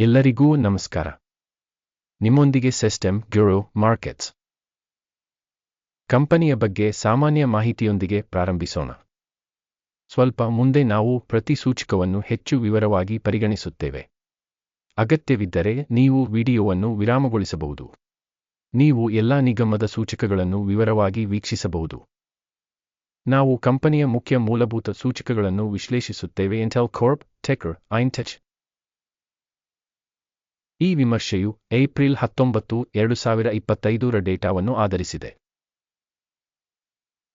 ಎಲ್ಲರಿಗೂ ನಮಸ್ಕಾರ. ನಿಮ್ಮೊಂದಿಗೆ ಸಿಸ್ಟಮ್ ಗ್ಯೂರೋ ಮಾರ್ಕೆಟ್ಸ್. ಕಂಪನಿಯ ಬಗ್ಗೆ ಸಾಮಾನ್ಯ ಮಾಹಿತಿಯೊಂದಿಗೆ ಪ್ರಾರಂಭಿಸೋಣ. ಸ್ವಲ್ಪ ಮುಂದೆ ನಾವು ಪ್ರತಿ ಸೂಚಕವನ್ನು ಹೆಚ್ಚು ವಿವರವಾಗಿ ಪರಿಗಣಿಸುತ್ತೇವೆ. ಅಗತ್ಯವಿದ್ದರೆ ನೀವು ವಿಡಿಯೋವನ್ನು ವಿರಾಮಗೊಳಿಸಬಹುದು. ನೀವು ಎಲ್ಲಾ ನಿಗಮದ ಸೂಚಕಗಳನ್ನು ವಿವರವಾಗಿ ವೀಕ್ಷಿಸಬಹುದು. ನಾವು ಕಂಪನಿಯ ಮುಖ್ಯ ಮೂಲಭೂತ ಸೂಚಕಗಳನ್ನು ವಿಶ್ಲೇಷಿಸುತ್ತೇವೆ. ಇಂಟೆಲ್ ಕಾರ್ಪ್ ಟೆಕರ್ ಐನ್ಟೆಚ್ ಈ ವಿಮರ್ಶೆಯು ಏಪ್ರಿಲ್ ಹತ್ತೊಂಬತ್ತು, ಎರಡು ಸಾವಿರ ಇಪ್ಪತ್ತೈದರ ಡೇಟಾವನ್ನು ಆಧರಿಸಿದೆ.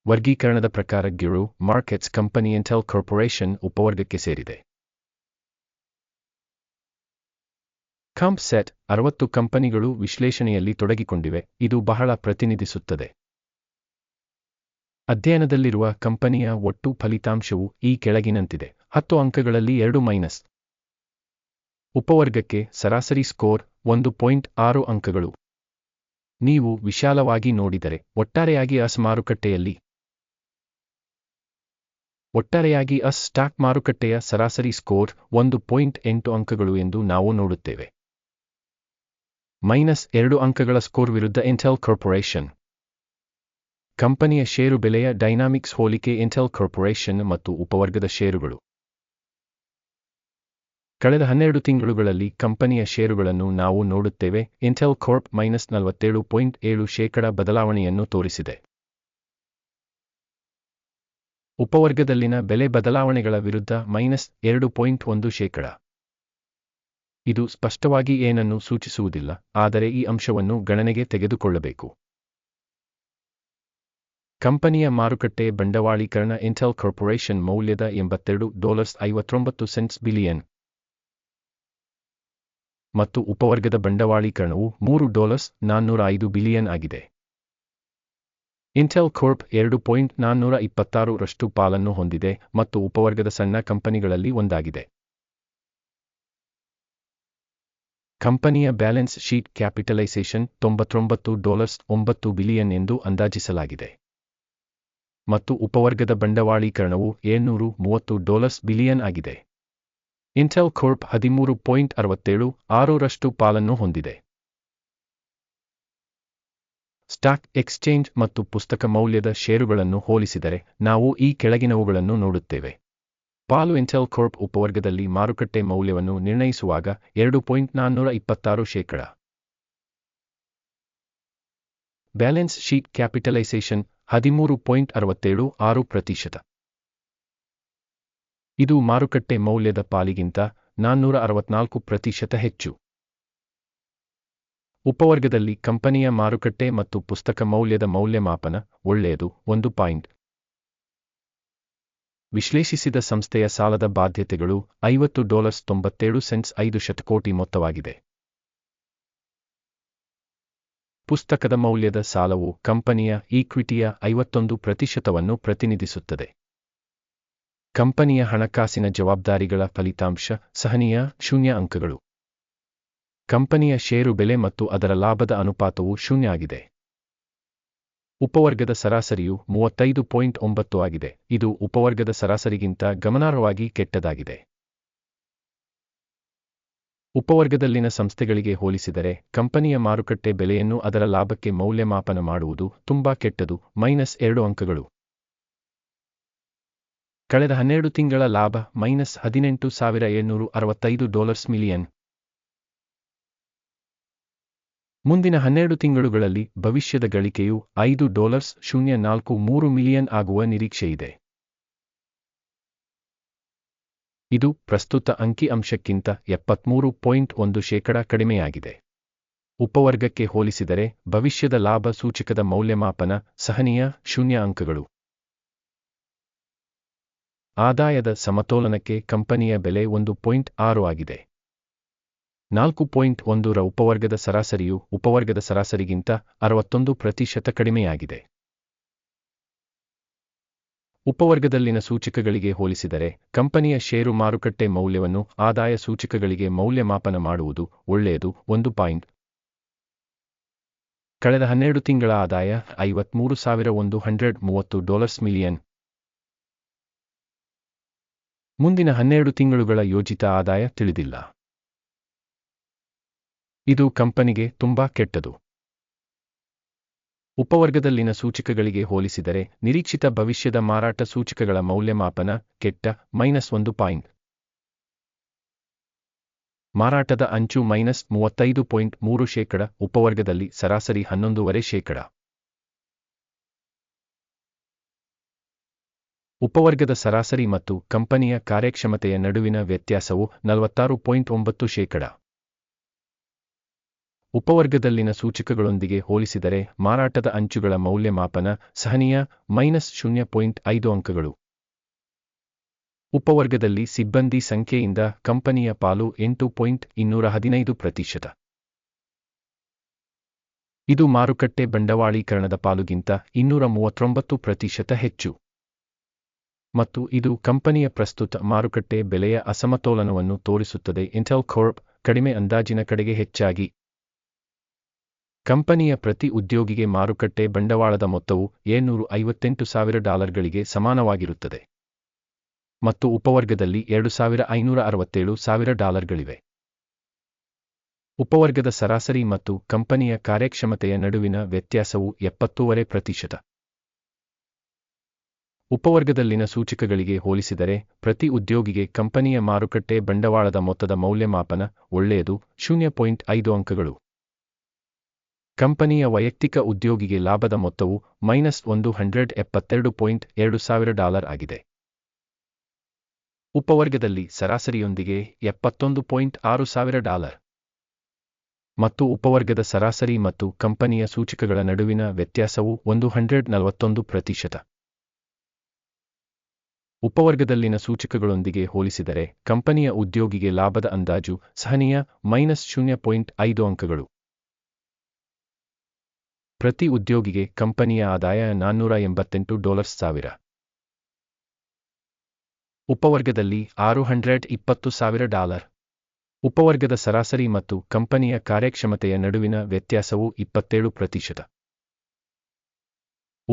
ವರ್ಗೀಕರಣದ ಪ್ರಕಾರ ಗಿರು ಮಾರ್ಕೆಟ್ಸ್ ಕಂಪನಿ ಇಂಟೆಲ್ ಕಾರ್ಪೊರೇಷನ್ ಉಪವರ್ಗಕ್ಕೆ ಸೇರಿದೆ. ಕಂಪ್ ಸೆಟ್ ಅರವತ್ತು ಕಂಪನಿಗಳು ವಿಶ್ಲೇಷಣೆಯಲ್ಲಿ ತೊಡಗಿಕೊಂಡಿವೆ, ಇದು ಬಹಳ ಪ್ರತಿನಿಧಿಸುತ್ತದೆ. ಅಧ್ಯಯನದಲ್ಲಿರುವ ಕಂಪನಿಯ ಒಟ್ಟು ಫಲಿತಾಂಶವು ಈ ಕೆಳಗಿನಂತಿದೆ, ಹತ್ತು ಅಂಕಗಳಲ್ಲಿ ಎರಡು ಮೈನಸ್. ಉಪವರ್ಗಕ್ಕೆ ಸರಾಸರಿ ಸ್ಕೋರ್ ಒಂದು ಪಾಯಿಂಟ್ ಆರು ಅಂಕಗಳು. ನೀವು ವಿಶಾಲವಾಗಿ ನೋಡಿದರೆ ಒಟ್ಟಾರೆಯಾಗಿ ಅಸ್ ಮಾರುಕಟ್ಟೆಯಲ್ಲಿ. ಒಟ್ಟಾರೆಯಾಗಿ ಅಸ್ ಸ್ಟಾಕ್ ಮಾರುಕಟ್ಟೆಯ ಸರಾಸರಿ ಸ್ಕೋರ್ ಒಂದು ಪಾಯಿಂಟ್ ಎಂಟು ಅಂಕಗಳು ಎಂದು ನಾವು ನೋಡುತ್ತೇವೆ. ಮೈನಸ್ ಎರಡು ಅಂಕಗಳ ಸ್ಕೋರ್ ವಿರುದ್ಧ ಇಂಟೆಲ್ ಕಾರ್ಪೊರೇಷನ್ ಕಂಪನಿಯ ಷೇರು ಬೆಲೆಯ ಡೈನಾಮಿಕ್ಸ್ ಹೋಲಿಕೆ ಇಂಟೆಲ್ ಕಾರ್ಪೊರೇಷನ್ ಮತ್ತು ಉಪವರ್ಗದ ಷೇರುಗಳು. ಕಳೆದ ಹನ್ನೆರಡು ತಿಂಗಳುಗಳಲ್ಲಿ ಕಂಪನಿಯ ಷೇರುಗಳನ್ನು ನಾವು ನೋಡುತ್ತೇವೆ. ಇಂಟೆಲ್ ಕಾರ್ಪ್ ಮೈನಸ್ ನಲವತ್ತೇಳು ಪಾಯಿಂಟ್ ಏಳು ಶೇಕಡ ಬದಲಾವಣೆಯನ್ನು ತೋರಿಸಿದೆ. ಉಪವರ್ಗದಲ್ಲಿನ ಬೆಲೆ ಬದಲಾವಣೆಗಳ ವಿರುದ್ಧ ಮೈನಸ್ ಎರಡು ಪಾಯಿಂಟ್ ಒಂದು ಶೇಕಡ. ಇದು ಸ್ಪಷ್ಟವಾಗಿ ಏನನ್ನು ಸೂಚಿಸುವುದಿಲ್ಲ, ಆದರೆ ಈ ಅಂಶವನ್ನು ಗಣನೆಗೆ ತೆಗೆದುಕೊಳ್ಳಬೇಕು. ಕಂಪನಿಯ ಮಾರುಕಟ್ಟೆ ಬಂಡವಾಳೀಕರಣ ಇಂಟೆಲ್ ಕಾರ್ಪೊರೇಷನ್ ಮೌಲ್ಯದ ಎಂಬತ್ತೆರಡು ಡಾಲರ್ಸ್ ಐವತ್ತೊಂಬತ್ತು ಸೆಂಟ್ಸ್ ಬಿಲಿಯನ್ ಮತ್ತು ಉಪವರ್ಗದ ಬಂಡವಾಳೀಕರಣವು ಮೂರು ಡಾಲರ್ಸ್ ನಾನ್ನೂರ ಐದು ಬಿಲಿಯನ್ ಆಗಿದೆ. ಇಂಟೆಲ್ ಕೋರ್ಪ್ ಎರಡು ಪಾಯಿಂಟ್ ನಾನ್ನೂರ ಇಪ್ಪತ್ತಾರು ರಷ್ಟು ಪಾಲನ್ನು ಹೊಂದಿದೆ ಮತ್ತು ಉಪವರ್ಗದ ಸಣ್ಣ ಕಂಪನಿಗಳಲ್ಲಿ ಒಂದಾಗಿದೆ. ಕಂಪನಿಯ ಬ್ಯಾಲೆನ್ಸ್ ಶೀಟ್ ಕ್ಯಾಪಿಟಲೈಸೇಷನ್ ತೊಂಬತ್ತೊಂಬತ್ತು ಡಾಲರ್ಸ್ ಒಂಬತ್ತು ಬಿಲಿಯನ್ ಎಂದು ಅಂದಾಜಿಸಲಾಗಿದೆ. ಮತ್ತು ಉಪವರ್ಗದ ಬಂಡವಾಳೀಕರಣವು ಏಳ್ನೂರು ಮೂವತ್ತು ಡಾಲರ್ಸ್ ಬಿಲಿಯನ್ ಆಗಿದೆ. ಇಂಟೆಲ್ ಕೋರ್ಪ್ ಹದಿಮೂರು ಪಾಯಿಂಟ್ ಅರವತ್ತೇಳು ಆರರಷ್ಟು ಪಾಲನ್ನು ಹೊಂದಿದೆ. ಸ್ಟಾಕ್ ಎಕ್ಸ್ಚೇಂಜ್ ಮತ್ತು ಪುಸ್ತಕ ಮೌಲ್ಯದ ಷೇರುಗಳನ್ನು ಹೋಲಿಸಿದರೆ ನಾವು ಈ ಕೆಳಗಿನವುಗಳನ್ನು ನೋಡುತ್ತೇವೆ. ಪಾಲು ಇಂಟೆಲ್ ಕೋರ್ಪ್ ಉಪವರ್ಗದಲ್ಲಿ ಮಾರುಕಟ್ಟೆ ಮೌಲ್ಯವನ್ನು ನಿರ್ಣಯಿಸುವಾಗ ಎರಡು ಪಾಯಿಂಟ್ ನಾನ್ನೂರ ಇಪ್ಪತ್ತಾರು ಶೇಕಡ. ಬ್ಯಾಲೆನ್ಸ್ ಶೀಟ್ ಕ್ಯಾಪಿಟಲೈಸೇಷನ್ ಹದಿಮೂರು ಪಾಯಿಂಟ್ ಅರವತ್ತೇಳು ಆರು ಪ್ರತಿಶತ. ಇದು ಮಾರುಕಟ್ಟೆ ಮೌಲ್ಯದ ಪಾಲಿಗಿಂತ ನಾನ್ನೂರ ಅರವತ್ನಾಲ್ಕು ಪ್ರತಿಶತ ಹೆಚ್ಚು. ಉಪವರ್ಗದಲ್ಲಿ ಕಂಪನಿಯ ಮಾರುಕಟ್ಟೆ ಮತ್ತು ಪುಸ್ತಕ ಮೌಲ್ಯದ ಮೌಲ್ಯಮಾಪನ ಒಳ್ಳೆಯದು, ಒಂದು ಪಾಯಿಂಟ್. ವಿಶ್ಲೇಷಿಸಿದ ಸಂಸ್ಥೆಯ ಸಾಲದ ಬಾಧ್ಯತೆಗಳು ಐವತ್ತು ಡಾಲರ್ಸ್ ತೊಂಬತ್ತೇಳು ಸೆಂಟ್ಸ್ ಐದು ಶತಕೋಟಿ ಮೊತ್ತವಾಗಿದೆ. ಪುಸ್ತಕದ ಮೌಲ್ಯದ ಸಾಲವು ಕಂಪನಿಯ ಈಕ್ವಿಟಿಯ ಐವತ್ತೊಂದು ಪ್ರತಿಶತವನ್ನು ಪ್ರತಿನಿಧಿಸುತ್ತದೆ. ಕಂಪನಿಯ ಹಣಕಾಸಿನ ಜವಾಬ್ದಾರಿಗಳ ಫಲಿತಾಂಶ ಸಹನೀಯ ಶೂನ್ಯ ಅಂಕಗಳು. ಕಂಪನಿಯ ಷೇರು ಬೆಲೆ ಮತ್ತು ಅದರ ಲಾಭದ ಅನುಪಾತವು ಶೂನ್ಯ ಆಗಿದೆ. ಉಪವರ್ಗದ ಸರಾಸರಿಯು ಮೂವತ್ತೈದು ಪಾಯಿಂಟ್ ಒಂಬತ್ತು ಆಗಿದೆ. ಇದು ಉಪವರ್ಗದ ಸರಾಸರಿಗಿಂತ ಗಮನಾರ್ಹವಾಗಿ ಕೆಟ್ಟದಾಗಿದೆ. ಉಪವರ್ಗದಲ್ಲಿನ ಸಂಸ್ಥೆಗಳಿಗೆ ಹೋಲಿಸಿದರೆ ಕಂಪನಿಯ ಮಾರುಕಟ್ಟೆ ಬೆಲೆಯನ್ನು ಅದರ ಲಾಭಕ್ಕೆ ಮೌಲ್ಯಮಾಪನ ಮಾಡುವುದು ತುಂಬಾ ಕೆಟ್ಟದು. ಮೈನಸ್ ಎರಡು ಅಂಕಗಳು. ಕಳೆದ ಹನ್ನೆರಡು ತಿಂಗಳ ಲಾಭ ಮೈನಸ್ ಹದಿನೆಂಟು ಸಾವಿರ ಏಳ್ನೂರು ಅರವತ್ತೈದು ಡಾಲರ್ಸ್ ಮಿಲಿಯನ್. ಮುಂದಿನ ಹನ್ನೆರಡು ತಿಂಗಳುಗಳಲ್ಲಿ ಭವಿಷ್ಯದ ಗಳಿಕೆಯು ಐದು ಡಾಲರ್ಸ್ ಶೂನ್ಯ ನಾಲ್ಕು ಮೂರು ಮಿಲಿಯನ್ ಆಗುವ ನಿರೀಕ್ಷೆಯಿದೆ ಇದು. ಪ್ರಸ್ತುತ ಅಂಕಿಅಂಶಕ್ಕಿಂತ ಎಪ್ಪತ್ಮೂರು ಪಾಯಿಂಟ್ ಒಂದು ಶೇಕಡ ಕಡಿಮೆಯಾಗಿದೆ. ಉಪವರ್ಗಕ್ಕೆ ಹೋಲಿಸಿದರೆ ಭವಿಷ್ಯದ ಲಾಭ ಸೂಚಕದ ಮೌಲ್ಯಮಾಪನ ಸಹನೀಯ ಶೂನ್ಯ ಅಂಕಗಳು. ಆದಾಯದ ಸಮತೋಲನಕ್ಕೆ ಕಂಪನಿಯ ಬೆಲೆ ಒಂದು ಪಾಯಿಂಟ್ ಆರು ಆಗಿದೆ. ನಾಲ್ಕು ಪಾಯಿಂಟ್ ಒಂದರ ಉಪವರ್ಗದ ಸರಾಸರಿಯು ಉಪವರ್ಗದ ಸರಾಸರಿಗಿಂತ ಅರವತ್ತೊಂದು ಪ್ರತಿಶತ ಕಡಿಮೆಯಾಗಿದೆ. ಉಪವರ್ಗದಲ್ಲಿನ ಸೂಚಕಗಳಿಗೆ ಹೋಲಿಸಿದರೆ ಕಂಪನಿಯ ಷೇರು ಮಾರುಕಟ್ಟೆ ಮೌಲ್ಯವನ್ನು ಆದಾಯ ಸೂಚಕಗಳಿಗೆ ಮೌಲ್ಯಮಾಪನ ಮಾಡುವುದು ಒಳ್ಳೆಯದು ಒಂದು ಪಾಯಿಂಟ್. ಕಳೆದ ಹನ್ನೆರಡು ತಿಂಗಳ ಆದಾಯ ಐವತ್ಮೂರು ಸಾವಿರ ಒಂದು ಹಂಡ್ರೆಡ್ ಮೂವತ್ತು ಡಾಲರ್ಸ್ ಮಿಲಿಯನ್. ಮುಂದಿನ ಹನ್ನೆರಡು ತಿಂಗಳುಗಳ ಯೋಜಿತ ಆದಾಯ ತಿಳಿದಿಲ್ಲ. ಇದು ಕಂಪನಿಗೆ ತುಂಬಾ ಕೆಟ್ಟದು. ಉಪವರ್ಗದಲ್ಲಿನ ಸೂಚಕಗಳಿಗೆ ಹೋಲಿಸಿದರೆ ನಿರೀಕ್ಷಿತ ಭವಿಷ್ಯದ ಮಾರಾಟ ಸೂಚಕಗಳ ಮೌಲ್ಯಮಾಪನ ಕೆಟ್ಟ ಮೈನಸ್ ಒಂದು ಪಾಯಿಂಟ್. ಮಾರಾಟದ ಅಂಚು ಮೈನಸ್ ಮೂವತ್ತೈದು ಪಾಯಿಂಟ್ ಮೂರು ಶೇಕಡ, ಉಪವರ್ಗದಲ್ಲಿ ಸರಾಸರಿ ಹನ್ನೊಂದೂವರೆ ಶೇಕಡ. ಉಪವರ್ಗದ ಸರಾಸರಿ ಮತ್ತು ಕಂಪನಿಯ ಕಾರ್ಯಕ್ಷಮತೆಯ ನಡುವಿನ ವ್ಯತ್ಯಾಸವು ನಲವತ್ತಾರು ಪಾಯಿಂಟ್ ಒಂಬತ್ತು ಶೇಕಡ. ಉಪವರ್ಗದಲ್ಲಿನ ಸೂಚಕಗಳೊಂದಿಗೆ ಹೋಲಿಸಿದರೆ ಮಾರಾಟದ ಅಂಚುಗಳ ಮೌಲ್ಯಮಾಪನ ಸಹನೀಯ ಮೈನಸ್ ಶೂನ್ಯ ಪಾಯಿಂಟ್ ಐದು ಅಂಕಗಳು. ಉಪವರ್ಗದಲ್ಲಿ ಸಿಬ್ಬಂದಿ ಸಂಖ್ಯೆಯಿಂದ ಕಂಪನಿಯ ಪಾಲು ಎಂಟು ಪಾಯಿಂಟ್ ಇನ್ನೂರ ಹದಿನೈದು ಪ್ರತಿಶತ. ಇದು ಮಾರುಕಟ್ಟೆ ಬಂಡವಾಳೀಕರಣದ ಪಾಲುಗಿಂತ ಇನ್ನೂರ ಮೂವತ್ತೊಂಬತ್ತು ಪ್ರತಿಶತ ಹೆಚ್ಚು. ಮತ್ತು ಇದು ಕಂಪನಿಯ ಪ್ರಸ್ತುತ ಮಾರುಕಟ್ಟೆ ಬೆಲೆಯ ಅಸಮತೋಲನವನ್ನು ತೋರಿಸುತ್ತದೆ. ಇಂಟೆಲ್ ಕೋರ್ಪ್ ಕಡಿಮೆ ಅಂದಾಜಿನ ಕಡೆಗೆ ಹೆಚ್ಚಾಗಿ. ಕಂಪನಿಯ ಪ್ರತಿ ಉದ್ಯೋಗಿಗೆ ಮಾರುಕಟ್ಟೆ ಬಂಡವಾಳದ ಮೊತ್ತವು ಏಳ್ನೂರು ಐವತ್ತೆಂಟು ಸಾವಿರ ಡಾಲರ್ಗಳಿಗೆ ಸಮಾನವಾಗಿರುತ್ತದೆ. ಮತ್ತು ಉಪವರ್ಗದಲ್ಲಿ ಎರಡು ಸಾವಿರ ಐನೂರ ಅರವತ್ತೇಳು ಸಾವಿರ ಡಾಲರ್ಗಳಿವೆ. ಉಪವರ್ಗದ ಸರಾಸರಿ ಮತ್ತು ಕಂಪನಿಯ ಕಾರ್ಯಕ್ಷಮತೆಯ ನಡುವಿನ ವ್ಯತ್ಯಾಸವು ಎಪ್ಪತ್ತೂವರೆ ಪ್ರತಿಶತ. ಉಪವರ್ಗದಲ್ಲಿನ ಸೂಚಕಗಳಿಗೆ ಹೋಲಿಸಿದರೆ, ಪ್ರತಿ ಉದ್ಯೋಗಿಗೆ ಕಂಪನಿಯ ಮಾರುಕಟ್ಟೆ ಬಂಡವಾಳದ ಮೊತ್ತದ ಮೌಲ್ಯಮಾಪನ ಒಳ್ಳೆಯದು, ಶೂನ್ಯ ಪಾಯಿಂಟ್ ಅಂಕಗಳು. ಕಂಪನಿಯ ವೈಯಕ್ತಿಕ ಉದ್ಯೋಗಿಗೆ ಲಾಭದ ಮೊತ್ತವು ಮೈನಸ್ ಒಂದು ಹಂಡ್ರೆಡ್ ಎಪ್ಪತ್ತೆರಡು ಪಾಯಿಂಟ್ ಎರಡು ಸಾವಿರ ಡಾಲರ್ ಆಗಿದೆ. ಉಪವರ್ಗದಲ್ಲಿ ಸರಾಸರಿಯೊಂದಿಗೆ ಎಪ್ಪತ್ತೊಂದು ಪಾಯಿಂಟ್ ಆರು ಸಾವಿರ ಡಾಲರ್. ಮತ್ತು ಉಪವರ್ಗದ ಸರಾಸರಿ ಮತ್ತು ಕಂಪನಿಯ ಸೂಚಕಗಳ ನಡುವಿನ ವ್ಯತ್ಯಾಸವು ಒಂದು ಹಂಡ್ರೆಡ್ ನಲವತ್ತೊಂದು ಪ್ರತಿಶತ. ಉಪವರ್ಗದಲ್ಲಿನ ಸೂಚಕಗಳೊಂದಿಗೆ ಹೋಲಿಸಿದರೆ ಕಂಪನಿಯ ಉದ್ಯೋಗಿಗೆ ಲಾಭದ ಅಂದಾಜು ಸಹನೀಯ ಮೈನಸ್ ಶೂನ್ಯ ಪಾಯಿಂಟ್ ಐದು ಅಂಕಗಳು. ಪ್ರತಿ ಉದ್ಯೋಗಿಗೆ ಕಂಪನಿಯ ಆದಾಯ ನಾನ್ನೂರ ಎಂಬತ್ತೆಂಟು ಡಾಲರ್ಸ್ ಸಾವಿರ. ಉಪವರ್ಗದಲ್ಲಿ ಆರು ಹಂಡ್ರೆಡ್ ಇಪ್ಪತ್ತು ಸಾವಿರ ಡಾಲರ್. ಉಪವರ್ಗದ ಸರಾಸರಿ ಮತ್ತು ಕಂಪನಿಯ ಕಾರ್ಯಕ್ಷಮತೆಯ ನಡುವಿನ ವ್ಯತ್ಯಾಸವು ಇಪ್ಪತ್ತೇಳು ಪ್ರತಿಶತ.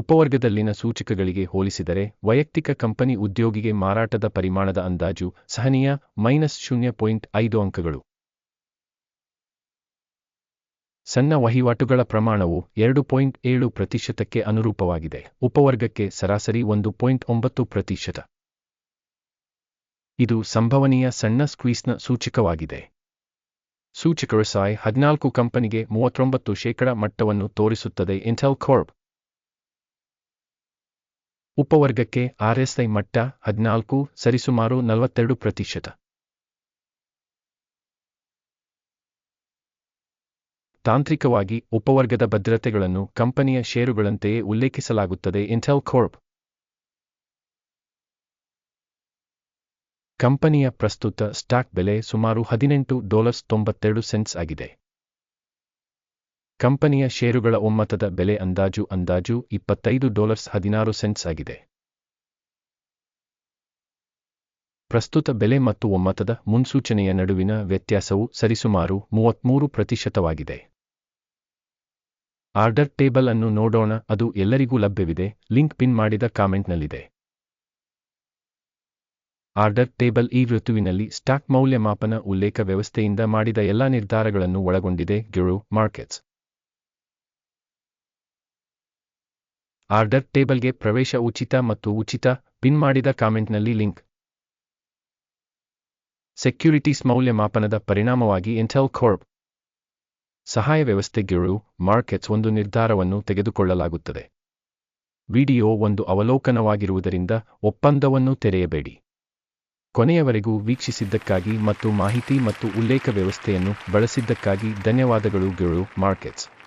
ಉಪವರ್ಗದಲ್ಲಿನ ಸೂಚಕಗಳಿಗೆ ಹೋಲಿಸಿದರೆ, ವೈಯಕ್ತಿಕ ಕಂಪನಿ ಉದ್ಯೋಗಿಗೆ ಮಾರಾಟದ ಪರಿಮಾಣದ ಅಂದಾಜು ಸಹನೀಯ ಮೈನಸ್ ಶೂನ್ಯ ಪಾಯಿಂಟ್ ಐದು ಅಂಕಗಳು. ಸಣ್ಣ ವಹಿವಾಟುಗಳ ಪ್ರಮಾಣವು ಎರಡು ಪಾಯಿಂಟ್ ಏಳು ಪ್ರತಿಶತಕ್ಕೆ ಅನುರೂಪವಾಗಿದೆ. ಉಪವರ್ಗಕ್ಕೆ ಸರಾಸರಿ ಒಂದು ಪಾಯಿಂಟ್ ಒಂಬತ್ತು ಪ್ರತಿಶತ. ಇದು ಸಂಭವನೀಯ ಸಣ್ಣ ಸ್ಕ್ವೀಸ್ನ ಸೂಚಕವಾಗಿದೆ. ಸೂಚಕರು ಸಾಯ್ ಹದಿನಾಲ್ಕು ಕಂಪನಿಗೆ ಮೂವತ್ತೊಂಬತ್ತು ಶೇಕಡ ಮಟ್ಟವನ್ನು ತೋರಿಸುತ್ತದೆ ಇಂಟೆಲ್ ಕಾರ್ಪ್ ಉಪವರ್ಗಕ್ಕೆ ಆರ್ಎಸ್ಐ ಮಟ್ಟ ಹದಿನಾಲ್ಕು, ಸರಿಸುಮಾರು ನಲವತ್ತೆರಡು ಪ್ರತಿಶತ. ತಾಂತ್ರಿಕವಾಗಿ ಉಪವರ್ಗದ ಭದ್ರತೆಗಳನ್ನು ಕಂಪನಿಯ ಷೇರುಗಳಂತೆಯೇ ಉಲ್ಲೇಖಿಸಲಾಗುತ್ತದೆ ಇಂಟೆಲ್ ಕೋರ್ಪ್ ಕಂಪನಿಯ ಪ್ರಸ್ತುತ ಸ್ಟಾಕ್ ಬೆಲೆ ಸುಮಾರು ಹದಿನೆಂಟು ಡಾಲರ್ಸ್ ತೊಂಬತ್ತೆರಡು ಸೆಂಟ್ಸ್ ಆಗಿದೆ. ಕಂಪನಿಯ ಷೇರುಗಳ ಒಮ್ಮತದ ಬೆಲೆ ಅಂದಾಜು ಅಂದಾಜು ಇಪ್ಪತ್ತೈದು ಡಾಲರ್ಸ್ ಹದಿನಾರು ಸೆಂಟ್ಸ್ ಆಗಿದೆ. ಪ್ರಸ್ತುತ ಬೆಲೆ ಮತ್ತು ಒಮ್ಮತದ ಮುನ್ಸೂಚನೆಯ ನಡುವಿನ ವ್ಯತ್ಯಾಸವು ಸರಿಸುಮಾರು ಮೂವತ್ಮೂರು ಪ್ರತಿಶತವಾಗಿದೆ. ಆರ್ಡರ್ ಟೇಬಲ್ ಅನ್ನು ನೋಡೋಣ, ಅದು ಎಲ್ಲರಿಗೂ ಲಭ್ಯವಿದೆ, ಲಿಂಕ್ ಪಿನ್ ಮಾಡಿದ ಕಾಮೆಂಟ್ನಲ್ಲಿದೆ. ಆರ್ಡರ್ ಟೇಬಲ್ ಈ ಋತುವಿನಲ್ಲಿ ಸ್ಟಾಕ್ ಮೌಲ್ಯಮಾಪನ ಉಲ್ಲೇಖ ವ್ಯವಸ್ಥೆಯಿಂದ ಮಾಡಿದ ಎಲ್ಲಾ ನಿರ್ಧಾರಗಳನ್ನು ಒಳಗೊಂಡಿದೆ ಗಿರು ಮಾರ್ಕೆಟ್ಸ್. ಆರ್ಡರ್ ಟೇಬಲ್ಗೆ ಪ್ರವೇಶ ಉಚಿತ ಮತ್ತು ಉಚಿತ ಪಿನ್ ಮಾಡಿದ ಕಾಮೆಂಟ್ನಲ್ಲಿ ಲಿಂಕ್. ಸೆಕ್ಯುರಿಟೀಸ್ ಮೌಲ್ಯಮಾಪನದ ಪರಿಣಾಮವಾಗಿ ಇಂಟೆಲ್ ಕೋರ್ಪ್ ಸಹಾಯ ವ್ಯವಸ್ಥೆ ಗಿರು ಮಾರ್ಕೆಟ್ಸ್ ಒಂದು ನಿರ್ಧಾರವನ್ನು ತೆಗೆದುಕೊಳ್ಳಲಾಗುತ್ತದೆ. ವಿಡಿಯೋ ಒಂದು ಅವಲೋಕನವಾಗಿರುವುದರಿಂದ ಒಪ್ಪಂದವನ್ನು ತೆರೆಯಬೇಡಿ. ಕೊನೆಯವರೆಗೂ ವೀಕ್ಷಿಸಿದ್ದಕ್ಕಾಗಿ ಮತ್ತು ಮಾಹಿತಿ ಮತ್ತು ಉಲ್ಲೇಖ ವ್ಯವಸ್ಥೆಯನ್ನು ಬಳಸಿದ್ದಕ್ಕಾಗಿ ಧನ್ಯವಾದಗಳು ಗಿರು ಮಾರ್ಕೆಟ್ಸ್.